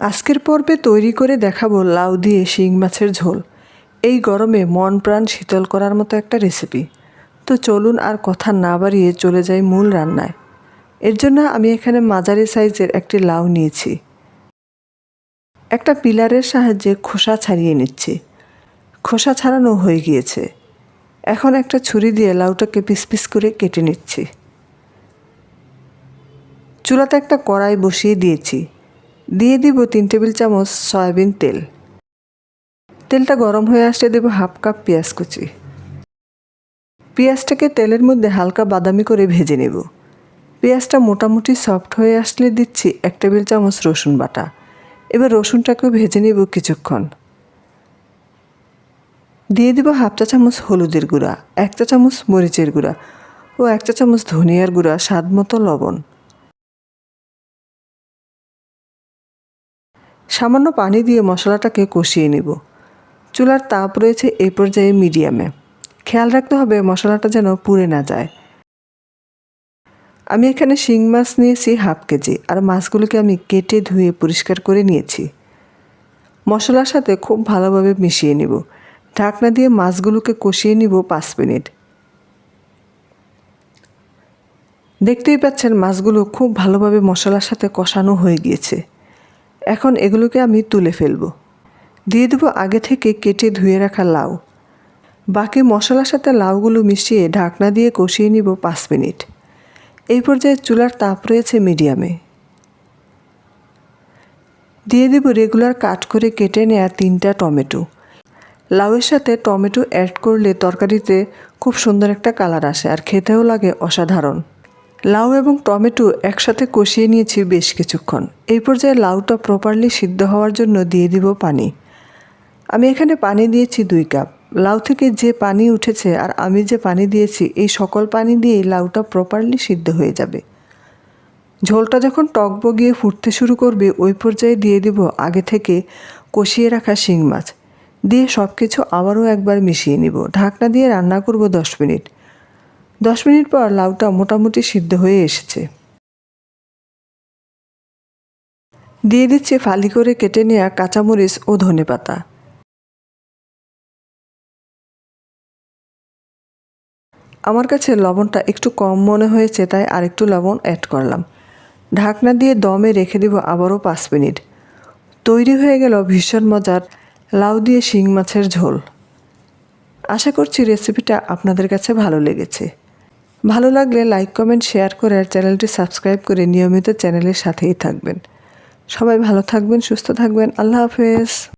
আজকের পর্বে তৈরি করে দেখাবো লাউ দিয়ে শিং মাছের ঝোল। এই গরমে মন প্রাণ শীতল করার মতো একটা রেসিপি তো চলুন আর কথা না বাড়িয়ে চলে যাই মূল রান্নায়। এর জন্য আমি এখানে মাঝারি সাইজের একটি লাউ নিয়েছি। একটা পিলারের সাহায্যে খোসা ছাড়িয়ে নিচ্ছি। খোসা ছাড়ানো হয়ে গিয়েছে। এখন একটা ছুরি দিয়ে লাউটাকে পিস পিস করে কেটে নিচ্ছি। চুলাতে একটা কড়াই বসিয়ে দিয়েছি। দিয়ে দিব তিন টেবিল চামচ সয়াবিন তেল। তেলটা গরম হয়ে আসলে দেব হাফ কাপ পেঁয়াজ কুচি। পেঁয়াজটাকে তেলের মধ্যে হালকা বাদামি করে ভেজে নেব। পেঁয়াজটা মোটামুটি সফট হয়ে আসলে দিচ্ছি এক টেবিল চামচ রসুন বাটা। এবার রসুনটাকেও ভেজে নেব কিছুক্ষণ। দিয়ে দিব হাফ চা চামচ হলুদের গুঁড়া, এক চা চামচ মরিচের গুঁড়া ও এক চা চামচ ধনিয়ার গুঁড়া স্বাদ মতো লবণ। সামান্য পানি দিয়ে মশলাটাকে কষিয়ে নেব। চুলার তাপ রয়েছে এই পর্যায়ে মিডিয়ামে। খেয়াল রাখতে হবে মশলাটা যেন পুড়ে না যায়। আমি এখানে শিং মাছ নিয়েছি হাফ কেজি আর মাছগুলোকে আমি কেটে ধুয়ে পরিষ্কার করে নিয়েছি। মশলার সাথে খুব ভালোভাবে মিশিয়ে নিব। ঢাকনা দিয়ে মাছগুলোকে কষিয়ে নিব পাঁচ মিনিট। দেখতেই পাচ্ছেন মাছগুলো খুব ভালোভাবে মশলার সাথে কষানো হয়ে গিয়েছে। এখন এগুলোকে আমি তুলে ফেলব। দিয়ে দেবো আগে থেকে কেটে ধুয়ে রাখা লাউ। বাকি মশলার সাথে লাউগুলো মিশিয়ে ঢাকনা দিয়ে কষিয়ে নিব পাঁচ মিনিট। এই পর্যায়ে চুলার তাপ রয়েছে মিডিয়ামে। দিয়ে দেব রেগুলার কাট করে কেটে নেওয়া তিনটা টমেটো। লাউয়ের সাথে টমেটো অ্যাড করলে তরকারিতে খুব সুন্দর একটা কালার আসে আর খেতেও লাগে অসাধারণ। লাউ এবং টমেটো একসাথে কষিয়ে নিয়েছি বেশ কিছুক্ষণ। এই পর্যায়ে লাউটা প্রপারলি সিদ্ধ হওয়ার জন্য দিয়ে দিব পানি। আমি এখানে পানি দিয়েছি দুই কাপ। লাউ থেকে যে পানি উঠেছে আর আমি যে পানি দিয়েছি, এই সকল পানি দিয়েই লাউটা প্রপারলি সিদ্ধ হয়ে যাবে। ঝোলটা যখন টক বগিয়ে ফুটতে শুরু করবে, ওই পর্যায়ে দিয়ে দিব আগে থেকে কষিয়ে রাখা শিং মাছ। দিয়ে সব কিছু আবারও একবার মিশিয়ে নিব। ঢাকনা দিয়ে রান্না করব দশ মিনিট। দশ মিনিট পর লাউটা মোটামুটি সিদ্ধ হয়ে এসেছে। দিয়ে দিচ্ছে ফালি করে কেটে নেওয়া কাঁচামরিচ ও ধনে পাতা। আমার কাছে লবণটা একটু কম মনে হয়েছে, তাই আরেকটু লবণ অ্যাড করলাম। ঢাকনা দিয়ে দমে রেখে দিব আবারও পাঁচ মিনিট। তৈরি হয়ে গেল ভীষণ মজার লাউ দিয়ে শিং মাছের ঝোল। আশা করছি রেসিপিটা আপনাদের কাছে ভালো লেগেছে। ভালো লাগলে লাইক কমেন্ট শেয়ার করে আর চ্যানেলটি সাবস্ক্রাইব করে নিয়মিত চ্যানেলের সাথেই থাকবেন। সবাই ভালো থাকবেন, সুস্থ থাকবেন। আল্লাহ হাফেজ।